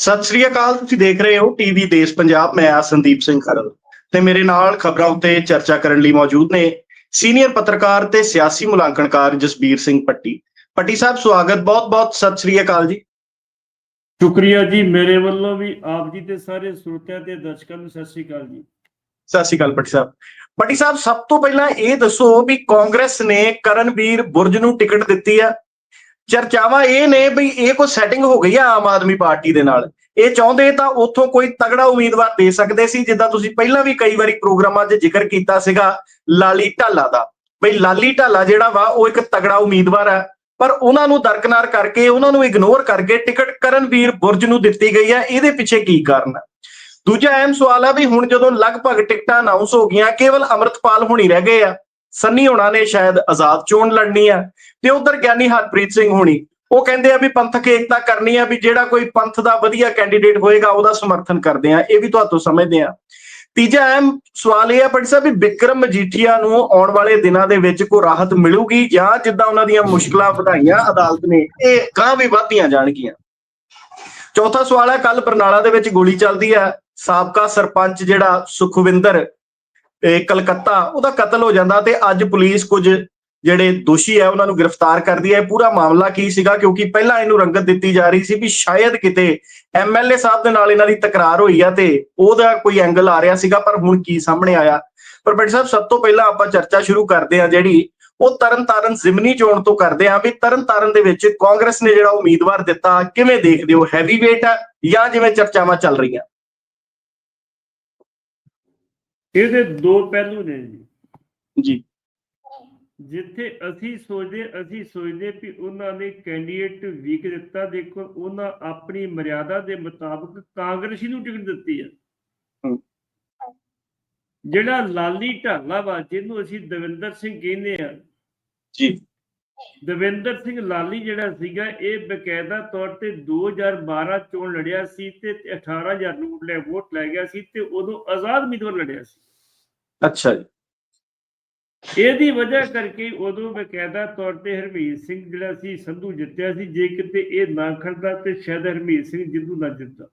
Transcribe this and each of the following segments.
ਸਤਿ ਸ੍ਰੀ ਅਕਾਲ ਤੁਸੀਂ ਦੇਖ ਰਹੇ ਹੋ ਟੀਵੀ ਦੇਸ਼ ਪੰਜਾਬ ਮੈਂ ਆ ਸੰਦੀਪ ਸਿੰਘ ਖਰਲ ਤੇ ਮੇਰੇ ਨਾਲ ਖਬਰਾਂ ਉੱਤੇ ਚਰਚਾ ਕਰਨ ਲਈ ਮੌਜੂਦ ਨੇ ਸੀਨੀਅਰ ਪੱਤਰਕਾਰ ਤੇ ਸਿਆਸੀ ਮੁਲਾਂਕਣਕਾਰ ਜਸਬੀਰ ਸਿੰਘ ਪੱਟੀ। ਪੱਟੀ ਸਾਹਿਬ ਸਵਾਗਤ ਬਹੁਤ-ਬਹੁਤ ਸਤਿ ਸ੍ਰੀ ਅਕਾਲ ਜੀ। ਸ਼ੁਕਰੀਆ ਜੀ ਮੇਰੇ ਵੱਲੋਂ ਵੀ ਆਪ ਜੀ ਤੇ ਸਾਰੇ ਸਰੋਤਿਆਂ ਤੇ ਦਰਸ਼ਕਾਂ ਨੂੰ ਸਤਿ ਸ੍ਰੀ ਅਕਾਲ ਜੀ। ਸਤਿ ਸ੍ਰੀ ਅਕਾਲ ਪੱਟੀ ਸਾਹਿਬ। ਪੱਟੀ ਸਾਹਿਬ ਸਭ ਤੋਂ ਪਹਿਲਾਂ ਇਹ ਦੱਸੋ ਵੀ ਕਾਂਗਰਸ ਨੇ ਕਰਨਵੀਰ ਬੁਰਜ ਨੂੰ ਟਿਕਟ ਦਿੱਤੀ ਆ। ਚਰਚਾਵਾਂ ਇਹ ਨੇ ਵੀ ਇਹ ਕੋਈ ਸੈਟਿੰਗ ਹੋ ਗਈ ਆ ਆਮ ਆਦਮੀ ਪਾਰਟੀ ਦੇ ਨਾਲ। ਇਹ ਚਾਹੁੰਦੇ ਤਾਂ ਉੱਥੋਂ ਕੋਈ ਤਗੜਾ ਉਮੀਦਵਾਰ ਦੇ ਸਕਦੇ ਸੀ, ਜਿੱਦਾਂ ਤੁਸੀਂ ਪਹਿਲਾਂ ਵੀ ਕਈ ਵਾਰੀ ਪ੍ਰੋਗਰਾਮਾਂ 'ਚ ਜ਼ਿਕਰ ਕੀਤਾ ਸੀਗਾ ਲਾਲੀ ਢਾਲਾ ਦਾ। ਬਈ ਲਾਲੀ ਢਾਲਾ ਜਿਹੜਾ ਵਾ, ਉਹ ਇੱਕ ਤਗੜਾ ਉਮੀਦਵਾਰ ਹੈ ਪਰ ਉਹਨਾਂ ਨੂੰ ਦਰਕਨਾਰ ਕਰਕੇ, ਉਹਨਾਂ ਨੂੰ ਇਗਨੋਰ ਕਰਕੇ ਟਿਕਟ ਕਰਨਵੀਰ ਬੁਰਜ ਨੂੰ ਦਿੱਤੀ ਗਈ ਹੈ ਇਹਦੇ ਪਿੱਛੇ ਕੀ ਕਾਰਨ ਹੈ ਦੂਜਾ ਅਹਿਮ ਸਵਾਲ ਆ ਵੀ ਹੁਣ ਜਦੋਂ ਲਗਭਗ ਟਿਕਟਾਂ ਅਨਾਉਂਸ ਹੋ ਗਈਆਂ, ਕੇਵਲ ਅਮਰਤਪਾਲ ਹੋਣੀ ਰਹਿ ਗਏ ਆ। ਸੰਨੀ ਹੋਣਾ ਨੇ ਸ਼ਾਇਦ ਆਜ਼ਾਦ ਚੋਣ ਲੜਨੀ ਹੈ। ਤੇ ਉਧਰ ਗਿਆਨੀ ਹਰਪ੍ਰੀਤ ਸਿੰਘ ਹੋਣੀ, ਉਹ ਕਹਿੰਦੇ ਆ ਵੀ ਪੰਥਕ ਏਕਤਾ ਕਰਨੀ ਆ ਵੀ ਜਿਹੜਾ ਕੋਈ ਪੰਥ ਦਾ ਵਧੀਆ ਕੈਂਡੀਡੇਟ ਹੋਏਗਾ, ਉਹਦਾ ਸਮਰਥਨ ਕਰਦੇ ਆ। ਇਹ ਵੀ ਤੁਹਾਨੂੰ ਸਮਝਦੇ ਆ। ਤੀਜਾ ਅਹਿਮ ਸਵਾਲ ਇਹ ਹੈ ਪੜੀ ਸਾਹਿਬ, ਵੀ ਵਿਕਰਮ ਮਜੀਠੀਆ ਨੂੰ ਆਉਣ ਵਾਲੇ ਦਿਨਾਂ ਦੇ ਵਿੱਚ ਕੋਈ ਰਾਹਤ ਮਿਲੂਗੀ ਜਾਂ ਜਿੱਦਾਂ ਉਹਨਾਂ ਦੀਆਂ ਮੁਸ਼ਕਲਾਂ ਵਧਾਈਆਂ ਅਦਾਲਤ ਨੇ, ਇਹ ਗਾਂ ਵੀ ਵਧਦੀਆਂ ਜਾਣਗੀਆਂ। ਚੌਥਾ ਸਵਾਲ ਹੈ ਕੱਲ ਬਰਨਾਲਾ ਦੇ ਵਿੱਚ ਗੋਲੀ ਚੱਲਦੀ ਹੈ। ਸਾਬਕਾ ਸਰਪੰਚ ਜਿਹੜਾ ਸੁਖਵਿੰਦਰ ਕਲਕੱਤਾ, ਉਹਦਾ ਕਤਲ ਹੋ ਜਾਂਦਾ ਤੇ ਅੱਜ ਪੁਲਿਸ ਕੁਝ ਜਿਹੜੇ ਦੋਸ਼ੀ ਹੈ, ਉਹਨਾਂ ਨੂੰ ਗ੍ਰਿਫਤਾਰ ਕਰਦੀ ਹੈ। ਪੂਰਾ ਮਾਮਲਾ ਕੀ ਸੀਗਾ? ਕਿਉਂਕਿ ਪਹਿਲਾਂ ਇਹਨੂੰ ਰੰਗਤ ਦਿੱਤੀ ਜਾ ਰਹੀ ਸੀ ਵੀ ਸ਼ਾਇਦ ਕਿਤੇ ਐਮਐਲਏ ਸਾਹਿਬ ਦੇ ਨਾਲ ਇਹਨਾਂ ਦੀ ਤਕਰਾਰ ਹੋਈ ਆ ਤੇ ਉਹਦਾ ਕੋਈ ਐਂਗਲ ਆ ਰਿਹਾ ਸੀਗਾ, ਪਰ ਹੁਣ ਕੀ ਸਾਹਮਣੇ ਆਇਆ? ਪਰ ਬੈਠ ਸਾਹਿਬ, ਸਭ ਤੋਂ ਪਹਿਲਾਂ ਆਪਾਂ ਚਰਚਾ ਸ਼ੁਰੂ ਕਰਦੇ ਹਾਂ ਜਿਹੜੀ ਉਹ ਤਰਨਤਾਰਨ ਜ਼ਿਮਨੀ ਚੋਣ ਤੋਂ ਕਰਦੇ ਹਾਂ ਵੀ ਤਰਨਤਾਰਨ ਦੇ ਵਿੱਚ ਕਾਂਗਰਸ ਨੇ ਜਿਹੜਾ ਉਮੀਦਵਾਰ ਦਿੱਤਾ, ਕਿਵੇਂ ਦੇਖਦੇ ਹੋ? ਹੈਵੀ ਵੇਟ ਆ ਜਾਂ ਜਿਵੇਂ ਚਰਚਾਵਾਂ ਚੱਲ ਰਹੀਆਂ? ਇਹਦੇ ਦੋ ਪਹਿਲੂ ਨੇ। ਜੀ। ਜੀ ਜਿੱਥੇ ਅਸੀਂ ਸੋਚਦੇ ਅਸੀਂ ਸੋਚਦੇ ਵੀ ਉਹਨਾਂ ਨੇ ਕੈਂਡੀਡੇਟ ਵੀਕ ਦਿੱਤਾ ਦੇਖੋ ਉਹਨਾਂ ਆਪਣੀ ਮਰਿਆਦਾ ਦੇ ਮੁਤਾਬਕ ਕਾਂਗਰਸੀ ਨੂੰ ਟਿਕਟ ਦਿੱਤੀ ਹੈ। ਜਿਹੜਾ ਲਾਲੀ ਢਾਲਾ ਵਾ ਜਿਹਨੂੰ ਅਸੀਂ ਦਵਿੰਦਰ ਸਿੰਘ ਕਹਿੰਦੇ ਆ ਜੀ। ਦਵਿੰਦਰ ਸਿੰਘ ਲਾਲੀ ਜਿਹੜਾ ਸੀਗਾ ਇਹ ਬਕਾਇਦਾ ਤੌਰ ਤੇ 2012 ਚੋਣ ਲੜਿਆ ਸੀ ਤੇ 18000 ਨੂੰ ਲੈ ਵੋਟ ਲੈ ਗਿਆ ਸੀ ਤੇ ਉਦੋਂ ਆਜ਼ਾਦ ਉਮੀਦਵਾਰ ਲੜਿਆ ਸੀ। ਅੱਛਾ ਜੀ। ਇਹਦੀ ਵਜ੍ਹਾ ਕਰਕੇ ਉਦੋਂ ਬਕਾਇਦਾ ਤੌਰ ਤੇ ਹਰਮੀਤ ਸਿੰਘ ਜਿਹੜਾ ਸੀ ਸੰਧੂ ਜਿੱਤਿਆ ਸੀ ਜੇ ਕਿਤੇ ਇਹ ਨਾ ਖੜਦਾ ਤੇ ਸ਼ਾਇਦ ਹਰਮੀਤ ਸਿੰਘ ਜਿੱਦੂ ਨਾ ਜਿੱਤਦਾ।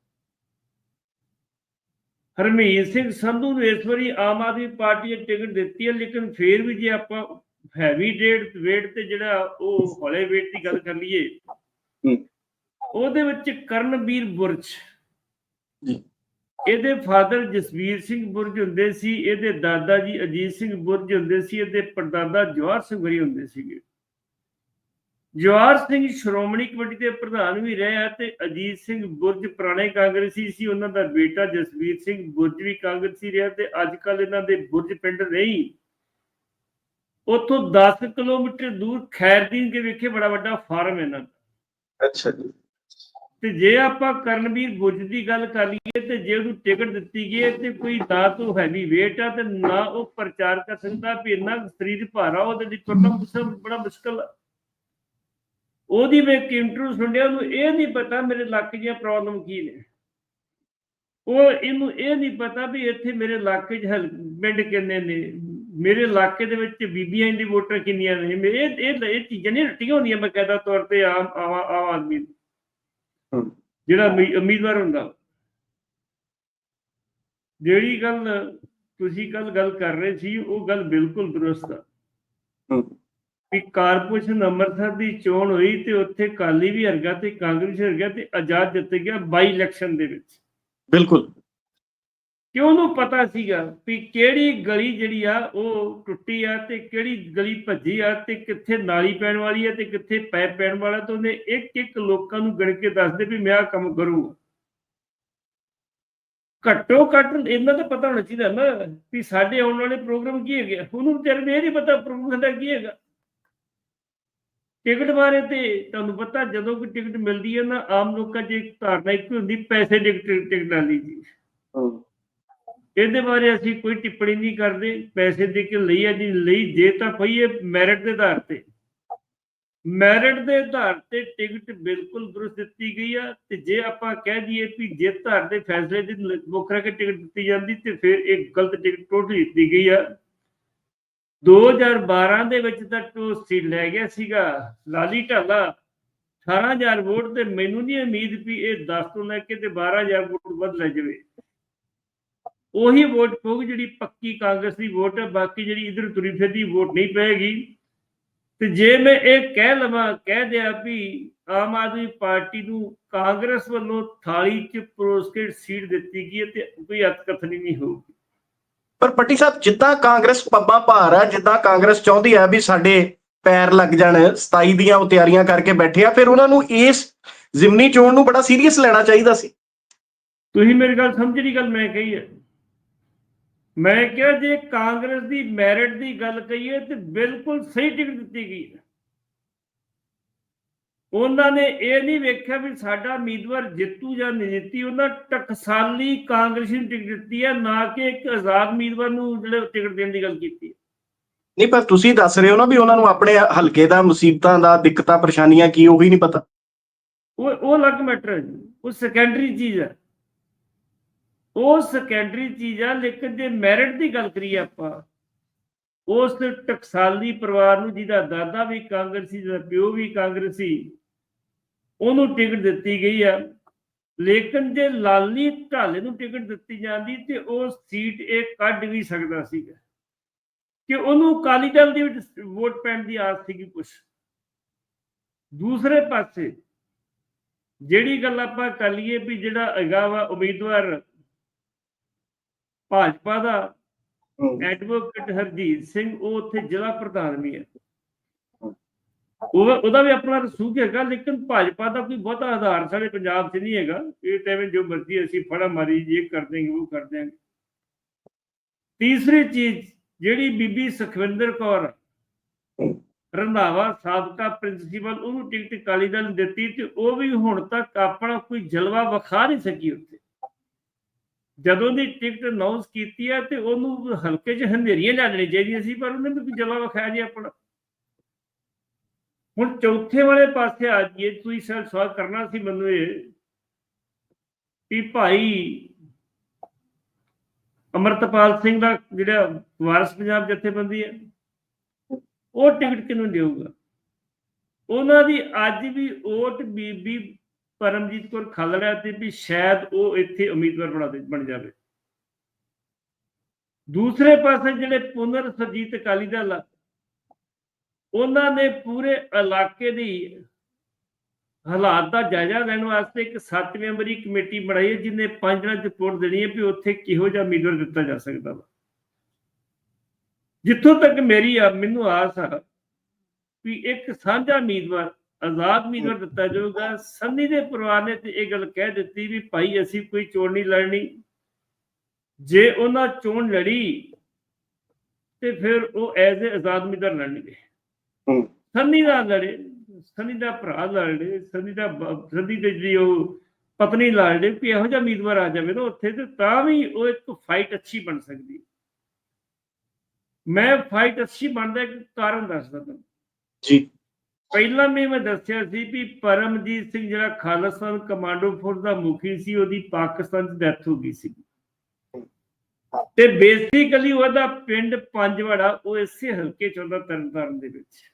ਹਰਮੀਤ ਸਿੰਘ ਸੰਧੂ ਨੂੰ ਇਸ ਵਾਰੀ ਆਮ ਆਦਮੀ ਪਾਰਟੀ ਨੇ ਟਿਕਟ ਦਿੱਤੀ ਹੈ ਲੇਕਿਨ ਫੇਰ ਵੀ ਜੇ ਆਪਾਂ ਹੈਵੀ ਡੇਟ ਵੇਟ ਤੇ ਜਿਹੜਾ ਉਹ ਹੌਲੇ ਵੇਟ ਦੀ ਗੱਲ ਕਰ ਲਈਏ। ਉਹਦੇ ਵਿੱਚ ਕਰਨਵੀਰ ਬੁਰਜ ਜੀ। ਇਹਦੇ ਫਾਦਰ ਜਸਵੀਰ ਸਿੰਘ ਬੁਰਜ ਹੁੰਦੇ ਸੀ ਇਹਦੇ ਦਾਦਾ ਜੀ ਅਜੀਤ ਸਿੰਘ ਬੁਰਜ ਹੁੰਦੇ ਸੀ ਇਹਦੇ ਪਰਦਾਦਾ ਜਵਾਹਰ ਸਿੰਘ ਵਰੀ ਹੁੰਦੇ ਸੀਗੇ ਜਵਾਹਰ ਸਿੰਘ ਸ਼੍ਰੋਮਣੀ ਕਮੇਟੀ ਦੇ ਪ੍ਰਧਾਨ ਵੀ ਰਹੇ ਆ ਤੇ ਅਜੀਤ ਸਿੰਘ ਬੁਰਜ ਪੁਰਾਣੇ ਕਾਂਗਰਸੀ ਸੀ ਉਹਨਾਂ ਦਾ ਬੇਟਾ ਜਸਵੀਰ ਸਿੰਘ ਬੁਰਜ ਵੀ ਕਾਂਗਰਸੀ ਰਿਹਾ ਤੇ ਅੱਜ ਕੱਲ ਇਹਨਾਂ ਦੇ ਬੁਰਜ ਪਿੰਡ ਨਹੀਂ ਉੱਥੋਂ 10 ਕਿਲੋਮੀਟਰ ਦੂਰ ਖੈਰਦੀਨ ਕੇ ਵਿਖੇ ਬੜਾ ਵੱਡਾ ਫਾਰਮ ਹੈ ਇਹਨਾਂ ਦਾ। ਅੱਛਾ ਜੀ। ਤੇ ਜੇ ਆਪਾਂ ਕਰਨਵੀਰ ਬੁਰਜ ਦੀ ਗੱਲ ਕਰ ਲਈਏ ਤੇ ਜੇ ਉਹਨੂੰ ਟਿਕਟ ਦਿੱਤੀ ਗਈ ਤੇ ਕੋਈ ਨਾ ਤੋਂ ਹੈਵੀ ਵੇਟ ਆ ਤੇ ਨਾ ਉਹ ਪ੍ਰਚਾਰ ਕਰ ਸਕਦਾ ਵੀ ਇੰਨਾ ਸਰੀਰ ਭਾਰਾ ਉਹਦੇ ਲਈ ਤੁਰਨਾ ਬੜਾ ਮੁਸ਼ਕਲ ਆ। ਉਹਦੀ ਮੈਂ ਇੱਕ ਇੰਟਰਵਿਊ ਸੁਣਿਆ ਉਹਨੂੰ ਇਹ ਨਹੀਂ ਪਤਾ ਮੇਰੇ ਇਲਾਕੇ ਦੀਆਂ ਪ੍ਰੋਬਲਮ ਕੀ ਨੇ। ਉਹ ਇਹਨੂੰ ਇਹ ਨਹੀਂ ਪਤਾ ਵੀ ਇੱਥੇ ਮੇਰੇ ਇਲਾਕੇ 'ਚ ਪਿੰਡ ਕਿੰਨੇ ਨੇ ਮੇਰੇ ਇਲਾਕੇ ਦੇ ਵਿੱਚ ਬੀਬੀਆਂ ਦੀ ਵੋਟਾਂ ਕਿੰਨੀਆਂ ਨੇ? ਇਹ ਇਹ ਇਹ ਚੀਜ਼ਾਂ ਨਹੀਂ ਰੱਟੀਆਂ ਹੁੰਦੀਆਂ ਬਕਾਇਦਾ ਤੌਰ ਤੇ ਆਮ ਆਮ ਆਦਮੀ। ਜਿਹੜਾ ਉਮੀ- ਉਮੀਦਵਾਰ ਹੁੰਦਾ। ਜਿਹੜੀ ਗੱਲ ਤੁਸੀਂ ਕੱਲ ਗੱਲ ਕਰ ਰਹੇ ਸੀ ਉਹ ਗੱਲ ਬਿਲਕੁਲ ਦਰੁਸਤ ਆ। ਵੀ ਕਾਰਪੋਰੇਸ਼ਨ ਅੰਮ੍ਰਿਤਸਰ ਦੀ ਚੋਣ ਹੋਈ ਤੇ ਉੱਥੇ ਕਾਲੀ ਵੀ ਹਰਗਾ ਤੇ ਕਾਂਗਰਸ ਹਰਗਾ ਤੇ ਆਜ਼ਾਦ ਜਿੱਤ ਗਿਆ ਬਾਈ ਇਲੈਕਸ਼ਨ ਦੇ ਵਿੱਚ। ਬਿਲਕੁਲ। ਕਿ ਉਹਨੂੰ ਪਤਾ ਸੀਗਾ ਵੀ ਕਿਹੜੀ ਗਲੀ ਜਿਹੜੀ ਆ ਉਹ ਟੁੱਟੀ ਆ ਤੇ ਕਿਹੜੀ ਗਲੀ ਭੱਜੀ ਆ ਤੇ ਕਿੱਥੇ ਨਾਲੀ ਪੈਣ ਵਾਲੀ ਆ ਤੇ ਕਿੱਥੇ ਪੈਪ ਪੈਣ ਵਾਲਾ ਤੇ ਉਹਨੇ ਇੱਕ ਇੱਕ ਲੋਕਾਂ ਨੂੰ ਗਿਣ ਕੇ ਦੱਸਦੇ ਵੀ ਮੈਂ ਆ ਕੰਮ ਕਰੂੰਗਾ। ਘੱਟੋ ਘੱਟ ਇਹਨਾਂ ਦਾ ਪਤਾ ਹੋਣਾ ਚਾਹੀਦਾ ਨਾ ਵੀ ਸਾਡੇ ਆਉਣ ਵਾਲੇ ਪ੍ਰੋਗਰਾਮ ਕੀ ਹੈਗੇ ਉਹਨੂੰ ਵਿਚਾਰੇ ਨੂੰ ਇਹ ਨਹੀਂ ਪਤਾ ਪ੍ਰੋਗਰਾਮ ਦਾ ਕੀ ਹੈਗਾ। ਟਿਕਟ ਬਾਰੇ ਤੇ ਤੁਹਾਨੂੰ ਪਤਾ ਜਦੋਂ ਕੋਈ ਟਿਕਟ ਮਿਲਦੀ ਹੈ ਨਾ ਆਮ ਲੋਕਾਂ 'ਚ ਇੱਕ ਧਾਰਨਾ ਇੱਕ ਹੁੰਦੀ ਪੈਸੇ ਦੀ ਟਿਕਟ ਟਿਕਟ ਲਈ ਜੀ। ਹਮ, ਇਹਦੇ ਬਾਰੇ ਅਸੀਂ ਕੋਈ ਟਿੱਪਣੀ ਨਹੀਂ ਕਰਦੇ, ਪੈਸੇ ਦੇ ਕੇ ਲਈ ਆ ਜੀ, ਲਈ ਜੇ ਤਾਂ ਪਈ ਹੈ ਮੈਰਿਟ ਦੇ ਆਧਾਰ ਤੇ। ਮੈਰਿਟ ਦੇ ਆਧਾਰ ਤੇ ਟਿਕਟ ਬਿਲਕੁਲ ਦਰੁਸਤ ਦਿੱਤੀ ਗਈ ਆ, ਤੇ ਜੇ ਆਪਾਂ ਕਹਿ ਦਈਏ ਵੀ ਜੇ ਧਾਰ ਦੇ ਫੈਸਲੇ ਦੀ ਮੁੱਖ ਰੱਖ ਕੇ ਟਿਕਟ ਦਿੱਤੀ ਜਾਂਦੀ, ਤੇ ਫਿਰ ਇਹ ਗਲਤ ਟਿਕਟ ਟੋਟਲੀ ਦਿੱਤੀ ਗਈ ਆ। 2012 ਦੇ ਵਿੱਚ ਤਾਂ ਟੋਸੀ ਲੈ ਗਿਆ ਸੀਗਾ, ਲਾਲੀ ਢਾਲਾ। 18000 ਵੋਟ ਤੇ ਮੈਨੂੰ ਨਹੀਂ ਉਮੀਦ ਵੀ ਇਹ 10 ਤੋਂ ਲੈ ਕੇ ਤੇ 12000 ਵੋਟ ਵੱਧ ਲੈ ਜਾਵੇ। ਉਹੀ ਵੋਟ ਪਊਗੀ ਜਿਹੜੀ ਪੱਕੀ ਕਾਂਗਰਸ ਦੀ ਵੋਟ ਹੈ ਬਾਕੀ ਜਿਹੜੀ ਇਧਰ ਤੁਰੀ ਫਿਰਦੀ ਵੋਟ ਨਹੀਂ ਪਏਗੀ। ਤੇ ਜੇ ਮੈਂ ਇਹ ਕਹਿ ਲਵਾਂ ਕਹਿ ਦਿਆ ਵੀ ਆਮ ਆਦਮੀ ਪਾਰਟੀ ਨੂੰ ਕਾਂਗਰਸ ਵੱਲੋਂ ਥਾਲੀ 'ਚ ਪਰੋਸ ਕੇ ਸੀਟ ਦਿੱਤੀ ਗਈ ਤੇ ਕੋਈ ਅਤਕਥਨੀ ਨਹੀਂ ਹੋਊਗੀ। ਪਰ ਪੱਟੀ ਸਾਹਿਬ ਜਿੱਦਾਂ ਕਾਂਗਰਸ ਪੱਬਾਂ ਭਾਰ ਹੈ ਜਿੱਦਾਂ ਕਾਂਗਰਸ ਚਾਹੁੰਦੀ ਹੈ ਵੀ ਸਾਡੇ ਪੈਰ ਲੱਗ ਜਾਣ 27 ਦੀਆਂ ਉਹ ਤਿਆਰੀਆਂ ਕਰਕੇ ਬੈਠੇ ਆ ਫਿਰ ਉਹਨਾਂ ਨੂੰ ਇਸ ਜ਼ਿਮਨੀ ਚੋਣ ਨੂੰ ਬੜਾ ਸੀਰੀਅਸ ਲੈਣਾ ਚਾਹੀਦਾ ਸੀ। ਤੁਸੀਂ ਮੇਰੀ ਗੱਲ ਸਮਝ ਜਿਹੜੀ ਗੱਲ ਮੈਂ ਕਹੀ ਹੈ। ਮੈਂ ਕਿਹਾ ਜੇ ਕਾਂਗਰਸ ਦੀ ਮੈਰਿਟ ਦੀ ਗੱਲ ਕਹੀਏ ਤੇ ਬਿਲਕੁਲ ਸਹੀ ਟਿਕਟ ਦਿੱਤੀ ਗਈ ਹੈ। ਉਹਨਾਂ ਨੇ ਇਹ ਨਹੀਂ ਵੇਖਿਆ ਵੀ ਸਾਡਾ ਉਮੀਦਵਾਰ ਜਿੱਤੂ ਜਾਂ ਨਹੀਂ ਜਿੱਤੀ ਉਹਨਾਂ ਟਕਸਾਲੀ ਕਾਂਗਰਸੀ ਨੂੰ ਟਿਕਟ ਦਿੱਤੀ ਹੈ ਨਾ ਕਿ ਇੱਕ ਆਜ਼ਾਦ ਉਮੀਦਵਾਰ ਨੂੰ ਜਿਹੜੇ ਟਿਕਟ ਦੇਣ ਦੀ ਗੱਲ ਕੀਤੀ ਹੈ। ਨਹੀਂ ਪਰ ਤੁਸੀਂ ਦੱਸ ਰਹੇ ਹੋ ਨਾ ਵੀ ਉਹਨਾਂ ਨੂੰ ਆਪਣੇ ਹਲਕੇ ਦਾ ਮੁਸੀਬਤਾਂ ਦਾ ਦਿੱਕਤਾਂ ਪਰੇਸ਼ਾਨੀਆਂ ਕੀ ਉਹੀ ਨਹੀਂ ਪਤਾ। ਉਹ ਉਹ ਅਲੱਗ ਮੈਟਰ ਹੈ ਉਹ ਸੈਕੰਡਰੀ ਚੀਜ਼ ਹੈ। ਉਹ ਸੈਕੰਡਰੀ ਚੀਜ਼ ਆ ਲੇਕਿਨ ਜੇ ਮੈਰਿਟ ਦੀ ਗੱਲ ਕਰੀਏ ਆਪਾਂ। ਉਸ ਟਕਸਾਲੀ ਪਰਿਵਾਰ ਨੂੰ ਜਿਹਦਾ ਦਾਦਾ ਵੀ ਕਾਂਗਰਸੀ, ਜਿਹਦਾ ਪਿਓ ਵੀ ਕਾਂਗਰਸੀ, ਉਹਨੂੰ ਟਿਕਟ ਦਿੱਤੀ ਗਈ ਆ। ਲੇਕਿਨ ਜੇ ਲਾਲੀ ਢਾਲੇ ਨੂੰ ਟਿਕਟ ਦਿੱਤੀ ਜਾਂਦੀ ਤੇ ਉਹ ਸੀਟ ਇਹ ਕੱਢ ਵੀ ਸਕਦਾ ਸੀਗਾ। ਕਿ ਉਹਨੂੰ ਅਕਾਲੀ ਦਲ ਦੀ ਵਿੱਚ ਵੋਟ ਪੈਣ ਦੀ ਆਸ ਸੀਗੀ ਕੁਛ। ਦੂਸਰੇ ਪਾਸੇ, ਜਿਹੜੀ ਗੱਲ ਆਪਾਂ ਕਰ ਲਈਏ ਵੀ ਜਿਹੜਾ ਹੈਗਾ ਵਾ ਉਮੀਦਵਾਰ ਭਾਜਪਾ ਦਾ ਐਡਵੋਕੇਟ ਹਰਜੀਤ ਸਿੰਘ ਉਹ ਉੱਥੇ ਜ਼ਿਲ੍ਹਾ ਪ੍ਰਧਾਨ ਵੀ ਹੈ। ਉਹ ਉਹਦਾ ਵੀ ਆਪਣਾ ਰਸੂਖ ਹੈਗਾ ਲੇਕਿਨ ਭਾਜਪਾ ਦਾ ਕੋਈ ਬਹੁਤਾ ਆਧਾਰ ਸਾਡੇ ਪੰਜਾਬ 'ਚ ਨਹੀਂ ਹੈਗਾ। ਇਹ ਤਾਂ ਜੋ ਮਰਜ਼ੀ ਅਸੀਂ ਫੜਾ ਮਾਰੀ ਇਹ ਕਰ ਦੇਂਗੇ ਉਹ ਕਰ ਦੇਂਗੇ ਤੀਸਰੀ ਚੀਜ਼ ਜਿਹੜੀ ਬੀਬੀ ਸੁਖਵਿੰਦਰ ਕੌਰ ਰੰਧਾਵਾ ਸਾਬਕਾ ਪ੍ਰਿੰਸੀਪਲ ਉਹਨੂੰ ਟਿਕਟ ਅਕਾਲੀ ਦਲ ਦਿੱਤੀ ਤੇ ਉਹ ਵੀ ਹੁਣ ਤੱਕ ਆਪਣਾ ਕੋਈ ਜਲਵਾ ਵਿਖਾ ਨਹੀਂ ਸਕੀ ਉੱਥੇ। ਜਦੋਂ ਦੀ ਟਿਕਟ ਅਨਾਉਂਸ ਕੀਤੀ ਹੈ ਤੇ ਉਹਨੂੰ ਹਲਕੇ 'ਚ ਹਨੇਰੀਆਂ ਲੱਗਣੀ ਚਾਹੀਦੀਆਂ ਸੀ, ਪਰ ਉਹਨੇ ਵੀ ਕੋਈ ਜਲਵਾ ਵਿਖਾਇਆ ਆਪਣਾ। ਹੁਣ ਚੌਥੇ ਵਾਲੇ ਪਾਸੇ ਆ ਜਾਈਏ, ਤੁਸੀਂ ਸਰ ਸਵਾਲ ਕਰਨਾ ਸੀ ਮੈਨੂੰ ਇਹ ਵੀ ਭਾਈ ਅਮਰਤਪਾਲ ਸਿੰਘ ਦਾ ਜਿਹੜਾ ਵਾਰਸ ਪੰਜਾਬ ਜਥੇਬੰਦੀ ਹੈ ਉਹ ਟਿਕਟ ਕਿਨੂੰ ਦੇਊਗਾ? ਉਹਨਾਂ ਦੀ ਅੱਜ ਵੀ ਓਟ ਬੀਬੀ ਪਰਮਜੀਤ ਕੌਰ ਖਾਲੜਾ ਤੇ ਵੀ ਸ਼ਾਇਦ ਉਹ ਇੱਥੇ ਉਮੀਦਵਾਰ ਬਣਾ ਦੇ ਬਣ ਜਾਵੇ। ਦੂਸਰੇ ਪਾਸੇ ਜਿਹੜੇ ਪੁਨਰ ਸਰਜੀਤ ਅਕਾਲੀ ਦਲ ਆ, ਉਹਨਾਂ ਨੇ ਪੂਰੇ ਇਲਾਕੇ ਦੀ ਹਾਲਾਤ ਦਾ ਜਾਇਜ਼ਾ ਲੈਣ ਵਾਸਤੇ ਇੱਕ ਸੱਤ ਮੈਂਬਰੀ ਕਮੇਟੀ ਬਣਾਈ ਹੈ, ਜਿਹਨੇ ਪੰਜ ਦਿਨਾਂ ਰਿਪੋਰਟ ਦੇਣੀ ਹੈ ਵੀ ਉੱਥੇ ਕਿਹੋ ਜਿਹਾ ਉਮੀਦਵਾਰ ਦਿੱਤਾ ਜਾ ਸਕਦਾ ਵਾ। ਜਿੱਥੋਂ ਤੱਕ ਮੇਰੀ ਆ ਮੈਨੂੰ ਆਸ ਆ ਵੀ ਇੱਕ ਸਾਂਝਾ ਉਮੀਦਵਾਰ ਆਜ਼ਾਦ ਉਮੀਦਵਾਰ ਦਿੱਤਾ ਜਾਊਗਾ। ਸੰਨੀ ਦੇ ਪਰਿਵਾਰ ਨੇ ਤੇ ਇਹ ਗੱਲ ਕਹਿ ਦਿੱਤੀ ਵੀ ਭਾਈ ਅਸੀਂ ਕੋਈ ਚੋਣ ਨਹੀਂ ਲੜਨੀ। ਜੇ ਉਹਨਾਂ ਚੋਣ ਲੜੀ ਤੇ ਫਿਰ ਉਹ ਐਜ਼ ਅ ਆਜ਼ਾਦ ਉਮੀਦਵਾਰ ਲੜਨਗੇ। ਸੰਨੀ ਦਾ ਲੜੇ ਸੰਨੀ ਦਾ ਭਰਾ ਲੜੇ ਸੰਨੀ ਦਾ ਸੰਨੀ ਦੇ ਜਿਹੜੀ ਉਹ ਪਤਨੀ ਲੜੇ ਵੀ ਇਹੋ ਜਿਹਾ ਉਮੀਦਵਾਰ ਆ ਜਾਵੇ ਨਾ ਉੱਥੇ ਤੇ ਤਾਂ ਵੀ ਉਹ ਇੱਕ ਫਾਈਟ ਅੱਛੀ ਬਣ ਸਕਦੀ। ਮੈਂ ਫਾਈਟ ਅੱਛੀ ਬਣਦਾ ਇੱਕ ਕਾਰਨ ਦੱਸਦਾ ਤੁਹਾਨੂੰ। ਜੀ। ਪਹਿਲਾਂ ਵੀ ਮੈਂ ਦੱਸਿਆ ਸੀ ਵੀ ਪਰਮਜੀਤ ਸਿੰਘ ਜਿਹੜਾ ਖਾਲਸਤਾਨ ਕਮਾਂਡੋ ਫੋਰਸ ਦਾ ਮੁਖੀ ਸੀ, ਉਹਦੀ ਪਾਕਿਸਤਾਨ 'ਚ ਡੈਥ ਹੋ ਗਈ ਸੀ। ਤੇ ਬੇਸਿਕਲੀ ਉਹਦਾ ਪਿੰਡ ਪੰਜਵਾੜਾ, ਉਹ ਇਸੇ ਹਲਕੇ 'ਚ ਹੁੰਦਾ ਤਰਨਤਾਰਨ ਦੇ ਵਿੱਚ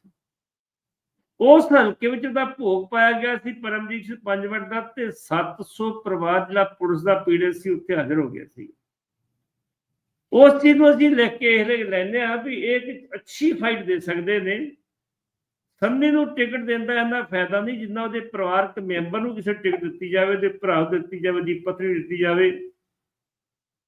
ਉਸ ਹਲਕੇ ਵਿੱਚ ਉਹਦਾ ਭੋਗ ਪਾਇਆ ਗਿਆ ਸੀ ਪਰਮਜੀਤ ਸਿੰਘ ਪੰਜਵੜ ਦਾ ਤੇ 700 ਪਰਿਵਾਰ ਜਿਹੜਾ ਪੁਲਿਸ ਦਾ ਪੀੜਤ ਸੀ, ਉੱਥੇ ਹਾਜ਼ਰ ਹੋ ਗਿਆ ਸੀ। ਉਸ ਚੀਜ਼ ਨੂੰ ਅਸੀਂ ਲਿਖ ਕੇ ਇਹ ਲੈਨੇ ਆ ਵੀ ਇਹ ਇੱਕ ਅੱਛੀ ਫਾਈਟ ਦੇ ਸਕਦੇ ਨੇ। ਸੰਨੀ ਨੂੰ ਟਿਕਟ ਦੇਣ ਦਾ ਫਾਇਦਾ ਨਹੀਂ ਜਿੰਨਾ ਉਹਦੇ ਪਰਿਵਾਰਕ ਮੈਂਬਰ ਨੂੰ ਕਿਸੇ ਟਿਕਟ ਦਿੱਤੀ ਜਾਵੇ ਤੇ ਭਰਾ ਦਿੱਤੀ ਜਾਵੇ ਦੀ ਪਤਨੀ ਦਿੱਤੀ ਜਾਵੇ।